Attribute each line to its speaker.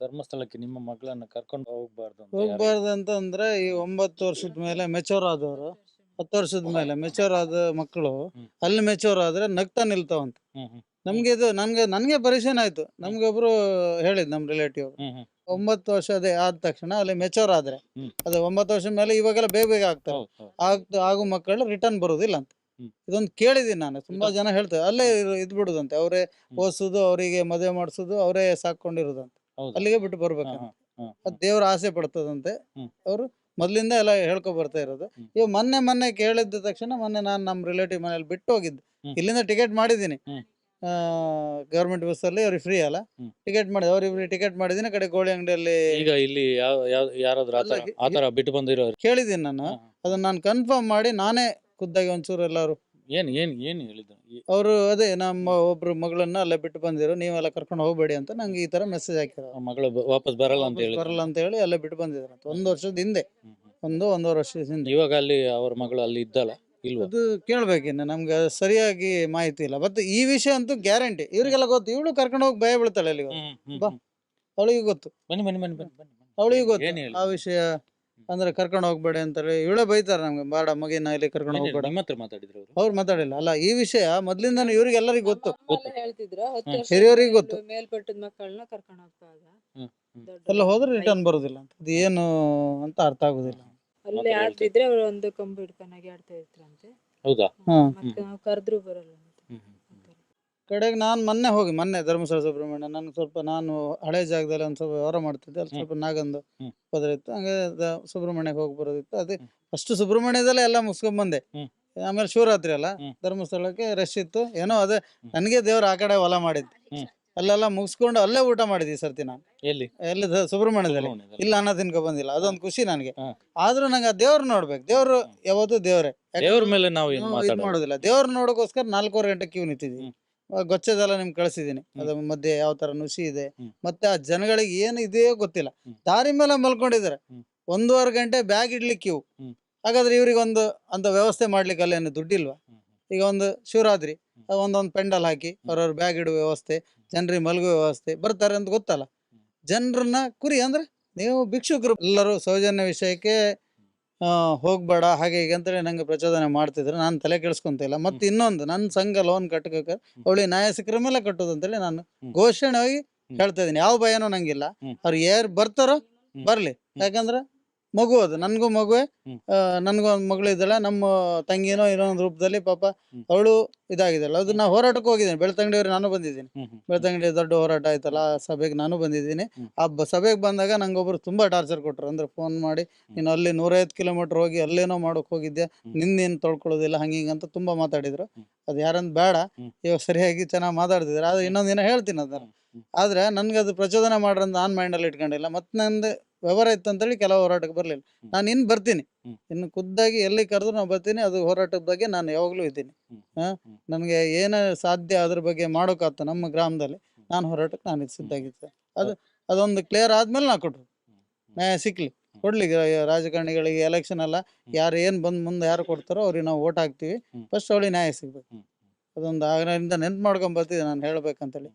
Speaker 1: ಧರ್ಮಸ್ಥಳಕ್ಕೆ ನಿಮ್ಮ ಮಗಳನ್ನ ಕರ್ಕೊಂಡು ಹೋಗ್ಬಾರ್ದು ಅಂತ ಯಾರು-
Speaker 2: ಹೋಗ್ಬಾರ್ದು ಅಂತ ಅಂದ್ರೆ ಈ ಒಂಬತ್ತು ವರ್ಷದ ಮೇಲೆ ಮೆಚೂರ್ ಆದವರು ಹತ್ತು ವರ್ಷದ ಮೇಲೆ ಮೆಚೂರ್ ಆದ ಮಕ್ಕಳು
Speaker 1: ಹ್ಮ್.
Speaker 2: ಅಲ್ಲಿ ಮೆಚೂರ್ ಆದ್ರೆ ನಗ್ತಾ ನಿಲ್ತಾವಂತ.
Speaker 1: ಹ್ಮ್ ಹ್ಮ್.
Speaker 2: ನಮ್ಗೆ ಇದು ನನ್ಗೆ ನನ್ಗೆ ಪರಿಚಯ ಆಯ್ತು. ನಮ್ಗೆ ಒಬ್ರು ಹೇಳಿದ್ ನಮ್ ರಿಲೇಟಿವ್
Speaker 1: ಹ್ಮ್ ಹ್ಮ್.
Speaker 2: ಒಂಬತ್ತು ವರ್ಷ ಅದೇ ಆದ ತಕ್ಷಣ ಅಲ್ಲಿ ಮೆಚೂರ್ ಆದ್ರೆ.
Speaker 1: ಹ್ಮ್.
Speaker 2: ಅದು ಒಂಬತ್ತು ವರ್ಷದ ಮೇಲೆ ಇವಾಗೆಲ್ಲ ಬೇಗ ಬೇಗ ಆಗ್ತಾರೆ.
Speaker 1: ಹೌದು ಹೌದು.
Speaker 2: ಆಗ್ತ ಆಗು ಮಕ್ಕಳು ರಿಟರ್ನ್ ಬರೋದಿಲ್ಲ ಅಂತ.
Speaker 1: ಹ್ಮ್.
Speaker 2: ಇದೊಂದು ಕೇಳಿದೀನಿ ನಾನು. ತುಂಬಾ ಜನ ಹೇಳ್ತಾರೆ ಅಲ್ಲೇ ಇದ್ಬಿಡುದಂತೆ. ಇದ್ ಬಿಡುದಂತೆ ಅವರೇ ಓದಿಸೋದು ಅವರಿಗೆ ಮದುವೆ ಮಾಡಿಸೋದು ಅವರೇ ಸಾಕೊಂಡಿರೋದಂತೆ
Speaker 1: ಹೌದು.
Speaker 2: ಅಲ್ಲಿಗೆ ಬಿಟ್ಟು
Speaker 1: ಬರ್ಬೇಕು.
Speaker 2: ಅದ್ ದೇವ್ರ ಆಸೆ ಪಡ್ತದಂತೆ.
Speaker 1: ಅವ್ರು
Speaker 2: ಅವರು ಮೊದ್ಲಿಂದ ಎಲ್ಲ ಹೇಳ್ಕೊ ಬರ್ತಾ ಇರೋದು.
Speaker 1: ಹ್ಮ್.
Speaker 2: ಇವ್ ಮೊನ್ನೆ ಮೊನ್ನೆ ಕೇಳಿದ ತಕ್ಷಣ ಮೊನ್ನೆ ನಾನು ನಮ್ಮ ರಿಲೇಟಿವ್ ಮನೇಲಿ ಬಿಟ್ಟು ಹೋಗಿದ್ದೆ.
Speaker 1: ಹ್ಮ್.
Speaker 2: ಇಲ್ಲಿಂದ ಟಿಕೆಟ್ ಮಾಡಿದ್ದೀನಿ.
Speaker 1: ಹ್ಮ್.
Speaker 2: ಗೌರ್ಮೆಂಟ್ ಬಸ್ ಅಲ್ಲಿ ಅವ್ರಿಗೆ ಫ್ರೀ ಅಲ್ಲ.
Speaker 1: ಹ್ಮ್.
Speaker 2: ಟಿಕೆಟ್ ಮಾಡಿದೆ. ಅವ್ರಿಗೆ ಟಿಕೆಟ್ ಮಾಡಿದ್ದೀನಿ. ಕಡೆ ಗೋಳಿ ಅಂಗಡಿಯಲ್ಲಿ
Speaker 1: ಈಗ ಇಲ್ಲಿ ಯಾವ ಯಾವ ಯಾರಾದ್ರೂ ಆತರ
Speaker 2: ಅಲ್ಲ,
Speaker 1: ಆತರ ಬಿಟ್ಟು ಬಂದಿರೋರು?
Speaker 2: ಕೇಳಿದ್ದೀನಿ ನಾನು. ಅದನ್ನ ನಾನು ಕನ್ಫರ್ಮ್ ಮಾಡಿ ನಾನೇ ಖುದ್ದಾಗಿ ಒಂಚೂರು ಎಲ್ಲರೂ
Speaker 1: ಏನ್ ಏನ್ ಏನ್ ಹೇಳಿದ್ರು ಈ-
Speaker 2: ಅವರು ಅದೇ ನಮ್ಮ ಒಬ್ರು ಮಗಳನ್ನ ಅಲ್ಲೇ ಬಿಟ್ಟು ಬಂದಿರೋ. ನೀವೆಲ್ಲ ಕರ್ಕೊಂಡು ಹೋಗ್ಬೇಡಿ ಅಂತ ನಂಗೆ ಈ ತರ ಮೆಸೇಜ್ ಹಾಕಿರೋ
Speaker 1: ಆ ಮಗಳು ಬ- ವಾಪಸ್ ಬರಲ್ಲ ಅಂತ ಹೇಳಿ
Speaker 2: ಬರಲ್ಲ ಅಂತ ಹೇಳಿ ಅಲ್ಲೇ ಬಿಟ್ಟು ಬಂದಿದ್ರು ಅಂತ. ಒಂದು ವರ್ಷದ ಹಿಂದೆ. ಒಂದು ಒಂದೂವರೆ ವರ್ಷದ ಹಿಂದೆ.
Speaker 1: ಇವಾಗ ಅಲ್ಲಿ ಅವ್ರ ಮಗಳು ಅಲ್ಲಿ ಇದ್ದಲ್ಲ ಇಲ್ವಾ?
Speaker 2: ಅದು ಕೇಳ್ಬೇಕಿನ್ನು ನಮ್ಗೆ ಅದು ಸರಿಯಾಗಿ ಮಾಹಿತಿ ಇಲ್ಲ. ಮತ್ತೆ ಈ ವಿಷಯ ಅಂತೂ ಗ್ಯಾರಂಟಿ ಇವ್ರಿಗೆಲ್ಲ ಗೊತ್ತು. ಇವಳು ಕರ್ಕೊಂಡು ಹೋಗಿ ಭಯ ಬೀಳ್ತಾಳೆ ಅಲ್ಲಿ
Speaker 1: ಹ್ಮ್, ಹ್ಮ್,
Speaker 2: ಬಾ. ಅವಳಿಗೆ ಗೊತ್ತು.
Speaker 1: ಬನ್ನಿ ಬನ್ನಿ ಬನ್ನಿ ಬನ್ನಿ ಬನ್ನಿ, ಬನ್ನಿ
Speaker 2: ಅವಳಿಗೆ
Speaker 1: ಏನ್
Speaker 2: ಗೊತ್ತು
Speaker 1: ಹೇಳಿ
Speaker 2: ಆ ವಿಷಯ ಅಂದ್ರೆ ಕರ್ಕೊಂಡು ಹೋಗ್ಬೇಡಿ ಅಂತಾರೆ. ಇವಳೇ ಬೈತಾರೆ ನಮ್ಗೆ ಬಾಡ ಮಗಿನ ಇಲ್ಲಿ ಕರ್ಕೊಂಡು? ಹೋಗ್ಬೇಡ.
Speaker 1: ನಿಮ್ಮ ಹತ್ರ ಮಾತಾಡಿದ್ರು ಅವರು.
Speaker 2: ಅವ್ರು ಮಾತಾಡಿಲ್ಲ. ಅಲ್ಲ ಈ ವಿಷಯ ಮೊದ್ಲಿಂದಾನು ಇವ್ರಿಗೆಲ್ಲರಿಗೂ ಗೊತ್ತು.
Speaker 1: ಗೊತ್ತು.
Speaker 3: ಹೇಳ್ತಿದ್ರು ಹತ್ತು
Speaker 1: ಹ್ಮ್.
Speaker 3: ವರ್ಷ
Speaker 2: ಹಿರಿಯರಿಗೆ ಗೊತ್ತು.
Speaker 3: ಮೇಲ್ಪಟ್ಟದ ಮಕ್ಕಳನ್ನ ಕರ್ಕೊಂಡು ಹೋಗ್ತಾಗ
Speaker 1: ಹ್ಮ್, ಹ್ಮ್.
Speaker 2: ಎಲ್ಲ ಹೋದ್ರೆ ರಿಟರ್ನ್ ಬರುದಿಲ್ಲ ಅಂತ. ಅದು ಏನು ಅಂತ ಅರ್ಥ ಆಗುದಿಲ್ಲ.
Speaker 3: ಅಲ್ಲೇ ಆಡ್ತಿದ್ರೆ ಅವ್ರು ಒಂದು ಕಂಬ ಹಿಡ್ಕೊಂಡಾಗಿ ಆಡ್ತಾ ಇದ್ರಂತೆ
Speaker 1: ಹೌದಾ?
Speaker 2: ಹ್ಮ್.
Speaker 3: ಮತ್ತೆ ನಾವು ಕರೆದ್ರು ಬರಲ್ಲ ಅಂತ
Speaker 1: ಹ್ಮ್, ಹ್ಮ್, ಹ್ಮ್.
Speaker 3: ಅಂತಾರೆ.
Speaker 2: ಕಡೆಗೆ ನಾನು ಮೊನ್ನೆ ಹೋಗಿ ಮೊನ್ನೆ ಧರ್ಮಸ್ಥಳ ಸುಬ್ರಹ್ಮಣ್ಯ ನಾನು ಸ್ವಲ್ಪ ನಾನು ಹಳೆ ಜಾಗದಲ್ಲಿ ಒಂದು ಸ್ವಲ್ಪ ವ್ಯವಹಾರ ಮಾಡ್ತಿದ್ದೆ ಅಲ್ಲಿ ಸ್ವಲ್ಪ ನಾಗಂದು ಪದ್ರ ಇತ್ತು ಹಂಗೆ ದ- ಸುಬ್ರಹ್ಮಣ್ಯಕ್ಕೆ ಹೋಗಿ ಬರೋದಿತ್ತು. ಅದೇ. ಫಸ್ಟ್ ಸುಬ್ರಹ್ಮಣ್ಯದಲ್ಲೇ ಎಲ್ಲ ಮುಗಿಸ್ಕೊಂಡ್ ಬಂದೆ. ಆಮೇಲೆ ಶಿವರಾತ್ರಿ ಅಲ್ಲ
Speaker 1: ಹ್ಮ್.
Speaker 2: ಧರ್ಮಸ್ಥಳಕ್ಕೆ ರಶ್ ಇತ್ತು ಏನೋ ಅದೇ ನನಗೆ ದೇವ್ರ ಆ ಕಡೆ ಹೊಲ ಮಾಡಿದ್ದು.
Speaker 1: ಹ್ಮ್.
Speaker 2: ಅಲ್ಲೆಲ್ಲ ಮುಗಿಸ್ಕೊಂಡು ಅಲ್ಲೇ ಊಟ ಮಾಡಿದ್ವಿ ಈ ಸರ್ತಿ ನಾನು.
Speaker 1: ಎಲ್ಲಿ?
Speaker 2: ಎಲ್ಲಿ ದ- ಸುಬ್ರಹ್ಮಣ್ಯದಲ್ಲಿ.
Speaker 1: ಸುಬ್ರಹ್ಮಣ್ಯದಲ್ಲಿ.
Speaker 2: ಇಲ್ಲ ಅನ್ನ ತಿನ್ಕೊ ಬಂದಿಲ್ಲ ಅದೊಂದು ಖುಷಿ ನನಗೆ.
Speaker 1: ಹಾ.
Speaker 2: ಆದ್ರೂ ನಂಗೆ ಆ ದೇವ್ರ ನೋಡ್ಬೇಕು ದೇವ್ರು ಯಾವತ್ತೂ ದೇವ್ರೆ.
Speaker 1: ದೇವ್ರ ಮೇಲೆ ನಾವು
Speaker 2: ಇದು
Speaker 1: ಮಾತಾಡೋದು?
Speaker 2: ಮಾಡೋದಿಲ್ಲ ದೇವ್ರ ನೋಡೋಕೋಸ್ಕರ ನಾಲ್ಕೂವರೆ ಗಂಟೆ ಕ್ಯೂ ನಿಂತಿದ್ವಿ.
Speaker 1: ಹ್ಮ್.
Speaker 2: ಗೊಚ್ಚದೆಲ್ಲ ನಿಮ್ಗೆ ಕಳಿಸಿದೀನಿ ಅದ್ರ ಮಧ್ಯೆ ಯಾವ ತರ ನುಸಿ ಇದೆ. ಮತ್ತೆ ಆ ಜನಗಳಿಗೆ ಏನು ಇದೆಯೋ ಗೊತ್ತಿಲ್ಲ. ದಾರಿ ಮೇಲೆ ಮಲ್ಕೊಂಡಿದ್ದಾರೆ. ಒಂದೂವರೆ ಗಂಟೆ ಬ್ಯಾಗ್ ಇಡ್ಲಿಕ್ಕೆ
Speaker 1: ಇವು.
Speaker 2: ಹಾಗಾದ್ರೆ ಇವ್ರಿಗೆ ಒಂದು ಅಂತ ವ್ಯವಸ್ಥೆ ಮಾಡ್ಲಿಕ್ಕೆ ಅಲ್ಲೇನು ದುಡ್ಡಿಲ್ವಾ. ಈಗ ಒಂದು ಶಿವರಾತ್ರಿ ಒಂದೊಂದು ಪೆಂಡಲ್ ಹಾಕಿ ಅವ್ರವ್ರ ಬ್ಯಾಗ್ ಇಡುವ ವ್ಯವಸ್ಥೆ ಜನರಿಗೆ ಮಲಗುವ ವ್ಯವಸ್ಥೆ ಬರ್ತಾರೆ ಅಂತ ಗೊತ್ತಲ್ಲ. ಜನರನ್ನ ಕುರಿ ಅಂದ್ರೆ ನೀವು ಭಿಕ್ಷುಕರು ಎಲ್ಲರೂ ಸೌಜನ್ಯ ವಿಷಯಕ್ಕೆ ಹೋಗ್ಬೇಡ ಹಾಗೆ ಹೀಗೆ ಅಂತೇಳಿ ನಂಗೆ ಪ್ರಚೋದನೆ ಮಾಡ್ತಿದ್ರು. ನಾನು ತಲೆ ಕೆಡ್ಸ್ಕೊಂತ ಇಲ್ಲ. ಮತ್ತೆ ಇನ್ನೊಂದು ನನ್ನ ಸಂಘ ಲೋನ್ ಕಟ್ಟಕ್ಕೆ ಅವಳಿ ನ್ಯಾಯ ಸಿಕ್ಕರ ಮೇಲೆ ಕಟ್ಟೋದು ಅಂತೇಳಿ ನಾನು
Speaker 1: ಘೋಷಣೆ
Speaker 2: ಘೋಷಣೆಯಾಗಿ ಹೇಳ್ತಾ ಇದೀನಿ ಯಾವ ಭಯನೂ ನಂಗಿಲ್ಲ. ಅವ್ರು ಯಾರು ಬರ್ತಾರೋ. ಬರ್ಲಿ. ಯಾಕಂದ್ರೆ ಮಗು ಅದು ನನ್ಗೂ ಮಗುವೆ ನನ್ಗೂ ಒಂದು ಮಗಳು ಇದ್ದಾಳೆ ನಮ್ಮ ತಂಗಿನೋ ಇನ್ನೊಂದ್ ರೂಪದಲ್ಲಿ ಪಾಪ. ಅವಳು ಇದಾಗಿದ್ದಾಳೆ ಅದು ನಾ ಹೋರಾಟಕ್ಕೆ ಹೋಗಿದ್ದೀನಿ ಬೆಳ್ತಂಗಡಿಯವ್ರು ನಾನು ಬಂದಿದ್ದೀನಿ. ಬೆಳ್ತಂಗಡಿ ದೊಡ್ಡ ಹೋರಾಟ ಆಯ್ತಲ್ಲ ಆ ಸಭೆಗೆ ನಾನು ಬಂದಿದ್ದೀನಿ. ಆ ಸಭೆಗೆ ಬಂದಾಗ ನಂಗೊಬ್ರು ಒಬ್ರು ತುಂಬಾ ಟಾರ್ಚರ್ ಕೊಟ್ರು ಅಂದ್ರೆ ಫೋನ್ ಮಾಡಿ ನೀನು ಅಲ್ಲಿ ನೂರೈವತ್ತು ಕಿಲೋಮೀಟರ್ ಹೋಗಿ ಅಲ್ಲೇನೋ ಮಾಡೋಕೆ ಹೋಗಿದ್ದೆ. ನಿನ್ನೇನು ತೊಳ್ಕೊಳ್ಳೋದಿಲ್ಲ ಅಂತ ತುಂಬಾ ಮಾತಾಡಿದ್ರು. ಅದು ಯಾರಂತ ಬೇಡ. ಇವಾಗ ಸರಿಯಾಗಿ ಚೆನ್ನಾಗಿ ಮಾತಾಡ್ತಿದ್ರು ಆದ್ರೆ ಇನ್ನೊಂದಿನ ದಿನ ಹೇಳ್ತೀನಿ ಅದನ್ನ. ಆದ್ರೆ ನನ್ಗೆ ಅದು ಪ್ರಚೋದನೆ ಮಾಡ್ರಂತ ಮೈಂಡ್ ಮೈಂಡಲ್ಲಿ ಇಟ್ಕೊಂಡಿಲ್ಲ ಮತ್ತೆ ನಂದು ವ್ಯವಹಾರ ಇತ್ತು ಅಂತೇಳಿ ಕೆಲವು ಹೋರಾಟಕ್ಕೆ ಬರಲಿಲ್ಲ. ನಾನು ಇನ್ನು ಬರ್ತೀನಿ. ಇನ್ನು ಖುದ್ದಾಗಿ ಎಲ್ಲಿ ಕರೆದ್ರು ನಾನು ಬರ್ತೀನಿ ಅದು ಹೋರಾಟದ ಬಗ್ಗೆ ನಾನು ಯಾವಾಗಲೂ ಇದ್ದೀನಿ. ನನಗೆ ಏನು ಸಾಧ್ಯ ಅದ್ರ ಬಗ್ಗೆ ಮಾಡೋಕ್ಕಾಗ್ತ ನಮ್ಮ ಗ್ರಾಮದಲ್ಲಿ ನಾನು ಹೋರಾಟಕ್ಕೆ ನಾನು ಇದು ಸಿದ್ಧಾಗಿದ್ದೆ ಅದು ಅದೊಂದು ಕ್ಲಿಯರ್ ಆದ್ಮೇಲೆ ನಾ ಕೊಟ್ರು ನ್ಯಾಯ ಸಿಕ್ಲಿ. ಕೊಡ್ಲಿ ರಾಜಕಾರಣಿಗಳಿಗೆ ಎಲೆಕ್ಷನ್ ಅಲ್ಲ ಯಾರು ಏನು ಬಂದ್ ಮುಂದೆ ಯಾರು ಕೊಡ್ತಾರೋ ಅವ್ರಿಗೆ ನಾವು ಓಟ್ ಹಾಕ್ತೀವಿ. ಫಸ್ಟ್ ಅವಳಿಗೆ ನ್ಯಾಯ ಸಿಗ್ಬೇಕು. ಅದೊಂದು ಆಗ್ರಹದಿಂದ ನೆನ್ಪು ಮಾಡ್ಕೊಂಡ್ ಬರ್ತಿದ್ದೆ ನಾನು ಹೇಳ್ಬೇಕಂತೇಳಿ.